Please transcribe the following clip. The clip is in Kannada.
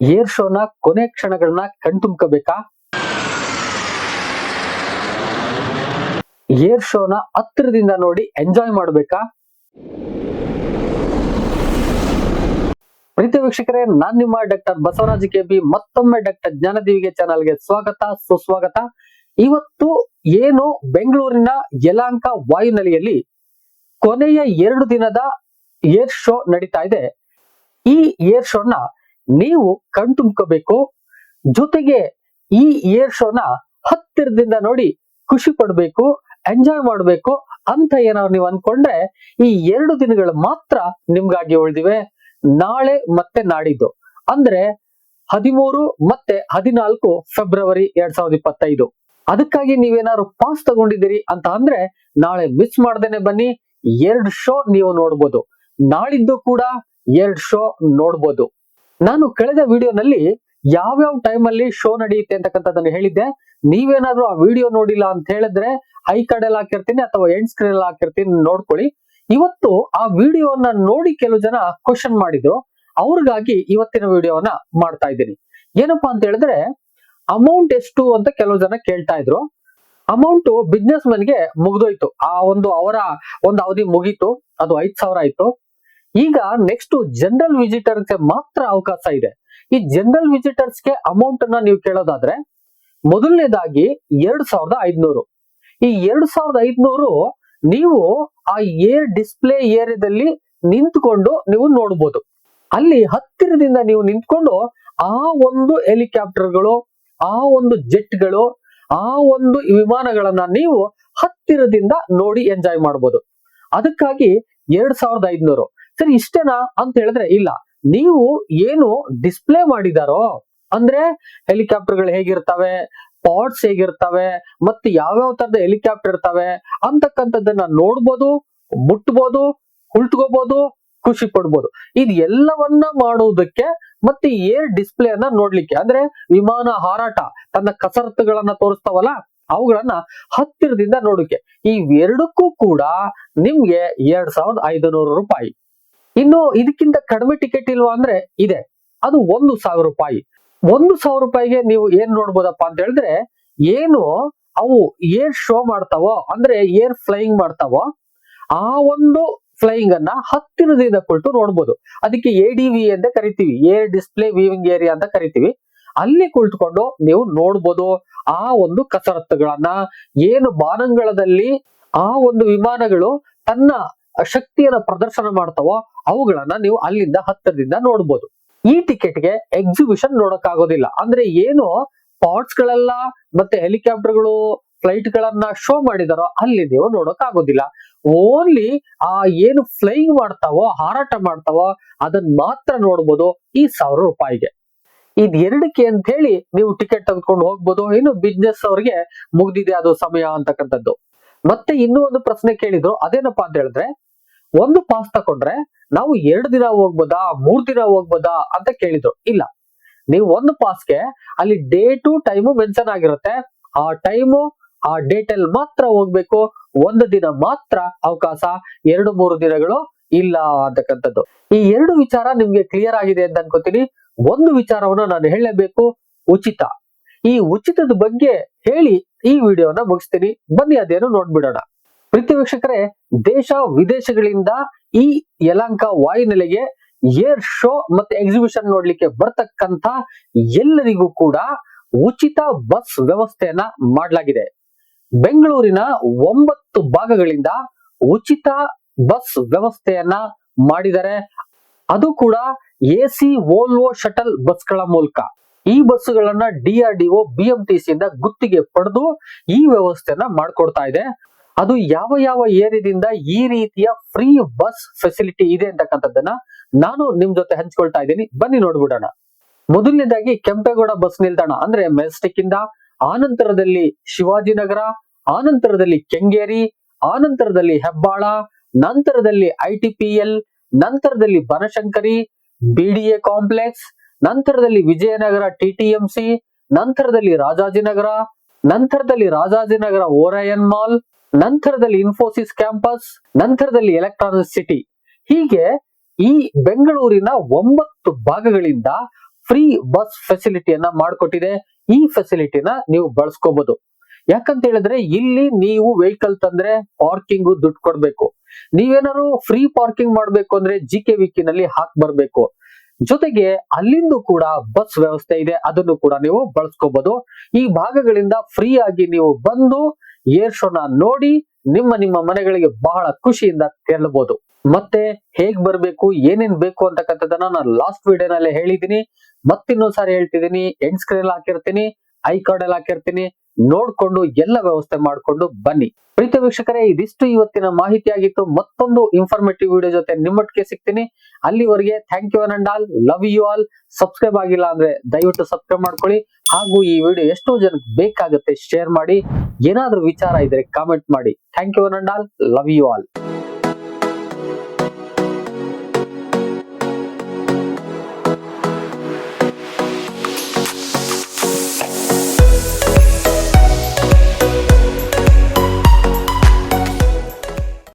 ಏರ್ ಶೋನ ಕೊನೆ ಕ್ಷಣಗಳನ್ನ ಕಣ್ತುಂಬ್ಕೋಬೇಕಾ? ಏರ್ ಶೋನ ಹತ್ತಿರದಿಂದ ನೋಡಿ ಎಂಜಾಯ್ ಮಾಡಬೇಕಾ? ಪ್ರೀತಿ ವೀಕ್ಷಕರೇ, ನಾನ್ ನಿಮ್ಮ ಡಾಕ್ಟರ್ ಬಸವರಾಜ್ ಬಿ ಮತ್ತೊಮ್ಮೆ ಡಾಕ್ಟರ್ ಜ್ಞಾನದೀವಿಗೆ ಚಾನಲ್ಗೆ ಸ್ವಾಗತ, ಸುಸ್ವಾಗತ. ಇವತ್ತು ಏನು ಬೆಂಗಳೂರಿನ ಯಲಾಂಕ ವಾಯುನೆಲೆಯಲ್ಲಿ ಕೊನೆಯ ಎರಡು ದಿನದ ಏರ್ ಶೋ ನಡೀತಾ ಇದೆ. ಈ ಏರ್ ಶೋನ ನೀವು ಕಣ್ತುಂಬ್ಕೋಬೇಕು. ಜೊತೆಗೆ ಈ ಏರ್ ಶೋನ ಹತ್ತಿರದಿಂದ ನೋಡಿ ಖುಷಿ ಪಡ್ಬೇಕು, ಎಂಜಾಯ್ ಮಾಡ್ಬೇಕು ಅಂತ ಏನಾದ್ರು ನೀವು ಅನ್ಕೊಂಡ್ರೆ ಈ ಎರಡು ದಿನಗಳು ಮಾತ್ರ ನಿಮ್ಗಾಗಿ ಉಳಿದಿವೆ. ನಾಳೆ ಮತ್ತೆ ನಾಡಿದ್ದು. ಅಂದ್ರೆ ಹದಿಮೂರು ಮತ್ತೆ ಹದಿನಾಲ್ಕು ಫೆಬ್ರವರಿ ಎರಡ್ ಸಾವಿರದ ಇಪ್ಪತ್ತೈದು. ಅದಕ್ಕಾಗಿ ನೀವೇನಾದ್ರು ಪಾಸ್ ತಗೊಂಡಿದ್ದೀರಿ ಅಂತ ಅಂದ್ರೆ ನಾಳೆ ಮಿಸ್ ಮಾಡ್ದೇನೆ ಬನ್ನಿ. ಎರಡ್ ಶೋ ನೀವು ನೋಡ್ಬೋದು. ನಾಳಿದ್ದು ಕೂಡ ಎರಡ್ ಶೋ ನೋಡ್ಬೋದು. ನಾನು ಕಳೆದ ವಿಡಿಯೋನಲ್ಲಿ ಯಾವ್ಯಾವ ಟೈಮ್ ಅಲ್ಲಿ ಶೋ ನಡೆಯುತ್ತೆ ಅಂತಕ್ಕಂಥದ್ದನ್ನು ಹೇಳಿದ್ದೆ. ನೀವೇನಾದ್ರೂ ಆ ವಿಡಿಯೋ ನೋಡಿಲ್ಲ ಅಂತ ಹೇಳಿದ್ರೆ ಕಾರ್ಡ್ ಎಲ್ಲ ಹಾಕಿರ್ತೀನಿ ಅಥವಾ ಎಂಡ್ ಸ್ಕ್ರೀನ್ ಅಲ್ಲಿ ಹಾಕಿರ್ತೀನಿ ನೋಡ್ಕೊಳ್ಳಿ. ಇವತ್ತು ಆ ವಿಡಿಯೋನ ನೋಡಿ ಕೆಲವು ಜನ ಕ್ವಶನ್ ಮಾಡಿದ್ರು. ಅವ್ರಿಗಾಗಿ ಇವತ್ತಿನ ವಿಡಿಯೋನ ಮಾಡ್ತಾ ಇದ್ದೀನಿ. ಏನಪ್ಪಾ ಅಂತ ಹೇಳಿದ್ರೆ ಅಮೌಂಟ್ ಎಷ್ಟು ಅಂತ ಕೆಲವು ಜನ ಕೇಳ್ತಾ ಇದ್ರು. ಅಮೌಂಟ್ ಬಿಸ್ನೆಸ್ ಮನ್ಗೆ ಮುಗ್ದೋಯ್ತು. ಆ ಒಂದು ಅವರ ಒಂದು ಅವಧಿ ಮುಗೀತು. ಅದು ಐದ್ ಸಾವಿರ ಆಯ್ತು. ಈಗ ನೆಕ್ಸ್ಟ್ ಜನರಲ್ ವಿಸಿಟರ್ಗೆ ಮಾತ್ರ ಅವಕಾಶ ಇದೆ. ಈ ಜನರಲ್ ವಿಸಿಟರ್ಸ್ಗೆ ಅಮೌಂಟ್ ಅನ್ನ ನೀವು ಕೇಳೋದಾದ್ರೆ, ಮೊದಲನೇದಾಗಿ ಎರಡ್ ಸಾವಿರದ ಐದ್ನೂರು. ಈ ಎರಡ್ ಸಾವಿರದ ಐದ್ನೂರು ನೀವು ಆ ಏರ್ ಡಿಸ್ಪ್ಲೇ ಏರಿಯಾದಲ್ಲಿ ನಿಂತ್ಕೊಂಡು ನೀವು ನೋಡ್ಬೋದು. ಅಲ್ಲಿ ಹತ್ತಿರದಿಂದ ನೀವು ನಿಂತ್ಕೊಂಡು ಆ ಒಂದು ಹೆಲಿಕಾಪ್ಟರ್ಗಳು, ಆ ಒಂದು ಜೆಟ್ಗಳು, ಆ ಒಂದು ವಿಮಾನಗಳನ್ನ ನೀವು ಹತ್ತಿರದಿಂದ ನೋಡಿ ಎಂಜಾಯ್ ಮಾಡ್ಬೋದು. ಅದಕ್ಕಾಗಿ ಎರಡ್ ಸಾವಿರದ ಐದ್ನೂರು. ಸರಿ, ಇಷ್ಟೇನಾ ಅಂತ ಹೇಳಿದ್ರೆ ಇಲ್ಲ. ನೀವು ಏನು ಡಿಸ್ಪ್ಲೇ ಮಾಡಿದಾರೋ, ಅಂದ್ರೆ ಹೆಲಿಕಾಪ್ಟರ್ಗಳು ಹೇಗಿರ್ತವೆ ಪಾಟ್ಸ್ ಹೇಗಿರ್ತವೆ, ಮತ್ತೆ ಯಾವ್ಯಾವ ತರದ ಹೆಲಿಕಾಪ್ಟರ್ ಇರ್ತವೆ, ಅಂತಕ್ಕಂಥದ್ದನ್ನ ನೋಡ್ಬೋದು, ಮುಟ್ಬೋದು ಉಲ್ಟ್ಕೋಬಹುದು ಖುಷಿ ಪಡ್ಬೋದು. ಇದು ಎಲ್ಲವನ್ನ ಮಾಡುವುದಕ್ಕೆ ಮತ್ತೆ ಏರ್ ಡಿಸ್ಪ್ಲೇ ಅನ್ನ ನೋಡ್ಲಿಕ್ಕೆ. ಅಂದ್ರೆ ವಿಮಾನ ಹಾರಾಟ, ತನ್ನ ಕಸರತ್ತುಗಳನ್ನ ತೋರಿಸ್ತಾವಲ್ಲ, ಅವುಗಳನ್ನ ಹತ್ತಿರದಿಂದ ನೋಡಕ್ಕೆ ಎರಡಕ್ಕೂ ಕೂಡ ನಿಮ್ಗೆ ಎರಡ್ ಸಾವಿರದ ಐದುನೂರು ರೂಪಾಯಿ. ಇನ್ನು ಇದಕ್ಕಿಂತ ಕಡಿಮೆ ಟಿಕೆಟ್ ಇಲ್ವಾ ಅಂದ್ರೆ ಇದೆ. ಅದು ಒಂದು ಸಾವಿರ ರೂಪಾಯಿ. ಒಂದು ಸಾವಿರ ರೂಪಾಯಿಗೆ ನೀವು ಏನ್ ನೋಡ್ಬೋದಪ್ಪ ಅಂತ ಹೇಳಿದ್ರೆ, ಏನು ಅವು ಏರ್ ಶೋ ಮಾಡ್ತಾವೋ, ಅಂದ್ರೆ ಏರ್ ಫ್ಲೈಯಿಂಗ್ ಮಾಡ್ತಾವೋ, ಆ ಒಂದು ಫ್ಲೈಯಿಂಗ್ ಅನ್ನ ಹತ್ತಿರದಿಂದ ಕುಳಿತು ನೋಡ್ಬೋದು. ಅದಕ್ಕೆ ಎ ಡಿ ವಿ ಅಂತ ಕರಿತೀವಿ. ಏರ್ ಡಿಸ್ಪ್ಲೇ ವಿವಿಂಗ್ ಏರಿಯಾ ಅಂತ ಕರಿತೀವಿ. ಅಲ್ಲಿ ಕುಳಿತುಕೊಂಡು ನೀವು ನೋಡ್ಬೋದು ಆ ಒಂದು ಕಸರತ್ತುಗಳನ್ನ, ಏನು ಬಾನಂಗಳದಲ್ಲಿ ಆ ಒಂದು ವಿಮಾನಗಳು ತನ್ನ ಶಕ್ತಿಯನ್ನ ಪ್ರದರ್ಶನ ಮಾಡ್ತಾವೋ ಅವುಗಳನ್ನ ನೀವು ಅಲ್ಲಿಂದ ಹತ್ತಿರದಿಂದ ನೋಡ್ಬೋದು. ಈ ಟಿಕೆಟ್ಗೆ ಎಕ್ಸಿಬಿಷನ್ ನೋಡಕ್ ಆಗೋದಿಲ್ಲ ಅಂದ್ರೆ ಏನು ಪಾರ್ಟ್ಸ್ ಗಳೆಲ್ಲ ಮತ್ತೆ ಹೆಲಿಕಾಪ್ಟರ್ಗಳು ಫ್ಲೈಟ್ ಗಳನ್ನ ಶೋ ಮಾಡಿದಾರೋ ಅಲ್ಲಿ ನೀವು ನೋಡಕ್ ಆಗೋದಿಲ್ಲ ಓನ್ಲಿ ಆ ಏನು ಫ್ಲೈಯಿಂಗ್ ಮಾಡ್ತಾವೋ, ಹಾರಾಟ ಮಾಡ್ತಾವೋ ಅದನ್ನ ಮಾತ್ರ ನೋಡ್ಬೋದು ಈ ಸಾವಿರ ರೂಪಾಯಿಗೆ. ಇದ್ ಎರಡಕ್ಕೆ ಅಂತ ಹೇಳಿ ನೀವು ಟಿಕೆಟ್ ತೆಗೆದುಕೊಂಡು ಹೋಗ್ಬೋದು. ಇನ್ನು ಬಿಸ್ನೆಸ್ ಅವ್ರಿಗೆ ಮುಗ್ದಿದೆ ಅದು ಸಮಯ ಅಂತಕ್ಕಂಥದ್ದು. ಮತ್ತೆ ಇನ್ನೂ ಒಂದು ಪ್ರಶ್ನೆ ಕೇಳಿದ್ರು. ಅದೇನಪ್ಪಾ ಅಂತ ಹೇಳಿದ್ರೆ ಒಂದು ಪಾಸ್ ತಕೊಂಡ್ರೆ ನಾವು ಎರಡು ದಿನ ಹೋಗ್ಬೋದಾ, ಮೂರ್ ದಿನ ಹೋಗ್ಬೋದಾ ಅಂತ ಕೇಳಿದ್ರು. ಇಲ್ಲ. ನೀವು ಒಂದು ಪಾಸ್ಗೆ ಅಲ್ಲಿ ಡೇ ಟು ಟೈಮು ಮೆನ್ಷನ್ ಆಗಿರುತ್ತೆ. ಆ ಟೈಮು, ಆ ಡೇಟ್ ಅಲ್ಲಿ ಮಾತ್ರ ಹೋಗ್ಬೇಕು. ಒಂದು ದಿನ ಮಾತ್ರ ಅವಕಾಶ, ಎರಡು ಮೂರು ದಿನಗಳು ಇಲ್ಲ ಅಂತಕ್ಕಂಥದ್ದು. ಈ ಎರಡು ವಿಚಾರ ನಿಮ್ಗೆ ಕ್ಲಿಯರ್ ಆಗಿದೆ ಅಂತ ಅನ್ಕೋತೀನಿ. ಒಂದು ವಿಚಾರವನ್ನ ನಾನು ಹೇಳಬೇಕು ಉಚಿತ. ಈ ಉಚಿತದ ಬಗ್ಗೆ ಹೇಳಿ ಈ ವಿಡಿಯೋನ ಮುಗಿಸ್ತೀನಿ. ಬನ್ನಿ ಅದೇನು ನೋಡ್ಬಿಡೋಣ. ಪ್ರೀತಿ ವೀಕ್ಷಕರೇ, ದೇಶ ವಿದೇಶಗಳಿಂದ ಈ ಯಲಾಂಕ ವಾಯುನೆಲೆಗೆ ಏರ್ ಶೋ ಮತ್ತೆ ಎಕ್ಸಿಬಿಷನ್ ನೋಡ್ಲಿಕ್ಕೆ ಬರ್ತಕ್ಕಂತ ಎಲ್ಲರಿಗೂ ಕೂಡ ಉಚಿತ ಬಸ್ ವ್ಯವಸ್ಥೆಯನ್ನ ಮಾಡಲಾಗಿದೆ. ಬೆಂಗಳೂರಿನ ಒಂಬತ್ತು ಭಾಗಗಳಿಂದ ಉಚಿತ ಬಸ್ ವ್ಯವಸ್ಥೆಯನ್ನ ಮಾಡಿದರೆ ಅದು ಕೂಡ ಎ ಸಿ ವೋಲ್ವೋ ಶಟಲ್ ಬಸ್ಗಳ ಮೂಲಕ. ಈ ಬಸ್ಸುಗಳನ್ನ ಡಿಆರ್ಡಿಒ ಬಿಎಂಟಿಸಿ ಇಂದ ಗುತ್ತಿಗೆ ಪಡೆದು ಈ ವ್ಯವಸ್ಥೆಯನ್ನ ಮಾಡ್ಕೊಡ್ತಾ ಇದೆ. ಅದು ಯಾವ ಯಾವ ಏರಿಯಾದಿಂದ ಈ ರೀತಿಯ ಫ್ರೀ ಬಸ್ ಫೆಸಿಲಿಟಿ ಇದೆ ಅಂತಕ್ಕಂಥದ್ದನ್ನ ನಾನು ನಿಮ್ ಜೊತೆ ಹಂಚ್ಕೊಳ್ತಾ ಇದ್ದೀನಿ. ಬನ್ನಿ ನೋಡ್ಬಿಡೋಣ. ಮೊದಲನೇದಾಗಿ ಕೆಂಪೇಗೌಡ ಬಸ್ ನಿಲ್ದಾಣ, ಅಂದ್ರೆ ಮೆಜೆಸ್ಟಿಕ್ ಇಂದ ಆನಂತರದಲ್ಲಿ ಶಿವಾಜಿನಗರ, ಆನಂತರದಲ್ಲಿ ಕೆಂಗೇರಿ, ಆನಂತರದಲ್ಲಿ ಹೆಬ್ಬಾಳ, ನಂತರದಲ್ಲಿ ಐಟಿಪಿಎಲ್ ನಂತರದಲ್ಲಿ ಬನಶಂಕರಿ ಬಿಡಿಎ ಕಾಂಪ್ಲೆಕ್ಸ್ ನಂತರದಲ್ಲಿ ವಿಜಯನಗರ ಟಿಟಿಎಂಸಿ ನಂತರದಲ್ಲಿ ರಾಜಾಜಿನಗರ ನಂತರದಲ್ಲಿ ರಾಜಾಜಿನಗರ ಓರಯನ್ ಮಾಲ್ ನಂತರದಲ್ಲಿ ಇನ್ಫೋಸಿಸ್ ಕ್ಯಾಂಪಸ್ ನಂತರದಲ್ಲಿ ಎಲೆಕ್ಟ್ರಾನಿಕ್ ಸಿಟಿ ಹೀಗೆ ಈ ಬೆಂಗಳೂರಿನ ಒಂಬತ್ತು ಭಾಗಗಳಿಂದ ಫ್ರೀ ಬಸ್ ಫೆಸಿಲಿಟಿಯನ್ನ ಮಾಡಿಕೊಟ್ಟಿದೆ. ಈ ಫೆಸಿಲಿಟಿನ ನೀವು ಬಳಸ್ಕೋಬಹುದು ಯಾಕಂತ ಹೇಳಿದ್ರೆ ಇಲ್ಲಿ ನೀವು ವೆಹಿಕಲ್ ತಂದ್ರೆ ಪಾರ್ಕಿಂಗ್ ದುಡ್ಡು ಕೊಡ್ಬೇಕು. ನೀವೇನಾದ್ರು ಫ್ರೀ ಪಾರ್ಕಿಂಗ್ ಮಾಡ್ಬೇಕು ಅಂದ್ರೆ ಜಿ ಕೆ ವಿಕಿನಲ್ಲಿ ಹಾಕ್ ಬರ್ಬೇಕು. ಜೊತೆಗೆ ಅಲ್ಲಿಂದ ಕೂಡ ಬಸ್ ವ್ಯವಸ್ಥೆ ಇದೆ. ಅದನ್ನು ಕೂಡ ನೀವು ಬಳಸ್ಕೋಬಹುದು ಈ ಭಾಗಗಳಿಂದ ಫ್ರೀ ಆಗಿ ನೀವು ಬಂದು ಏರ್ ಶೋನ ನೋಡಿ ನಿಮ್ಮ ನಿಮ್ಮ ಮನೆಗಳಿಗೆ ಬಹಳ ಖುಷಿಯಿಂದ ತೆರಳಬಹುದು ಮತ್ತೆ ಹೇಗ್ ಬರ್ಬೇಕು, ಏನೇನ್ ಬೇಕು ಅಂತಕ್ಕಂಥದ್ದನ್ನ ನಾನು ಲಾಸ್ಟ್ ವಿಡಿಯೋನಲ್ಲೇ ಹೇಳಿದೀನಿ ಮತ್ತಿನ್ನೊಂದ್ಸಾರಿ ಹೇಳ್ತಿದ್ದೀನಿ. ಎಂಡ್ ಸ್ಕ್ರೀನ್ ಹಾಕಿರ್ತೀನಿ. ಐ ಕಾರ್ಡ್ ಅಲ್ಲಿ ಹಾಕಿರ್ತೀನಿ. ನೋಡ್ಕೊಂಡು ಎಲ್ಲ ವ್ಯವಸ್ಥೆ ಮಾಡ್ಕೊಂಡು ಬನ್ನಿ. ಪ್ರೀತಿ ವೀಕ್ಷಕರೇ, ಇದಿಷ್ಟು ಇವತ್ತಿನ ಮಾಹಿತಿ ಆಗಿತ್ತು ಮತ್ತೊಂದು ಇನ್ಫಾರ್ಮೇಟಿವ್ ವಿಡಿಯೋ ಜೊತೆ ನಿಮ್ಮೊಟ್ಟಿಗೆ ಸಿಗ್ತೀನಿ. ಅಲ್ಲಿವರೆಗೆ thank you and all love you all subscribe ಆಗಿಲ್ಲ ಅಂದ್ರೆ ದಯವಿಟ್ಟು ಸಬ್ಸ್ಕ್ರೈಬ್ ಮಾಡ್ಕೊಳ್ಳಿ. ಹಾಗೂ ಈ ವಿಡಿಯೋ ಎಷ್ಟೋ ಜನಕ್ಕೆ ಬೇಕಾಗುತ್ತೆ ಶೇರ್ ಮಾಡಿ. ಏನಾದ್ರೂ ವಿಚಾರ ಇದ್ರೆ ಕಾಮೆಂಟ್ ಮಾಡಿ. Thank you and all love you all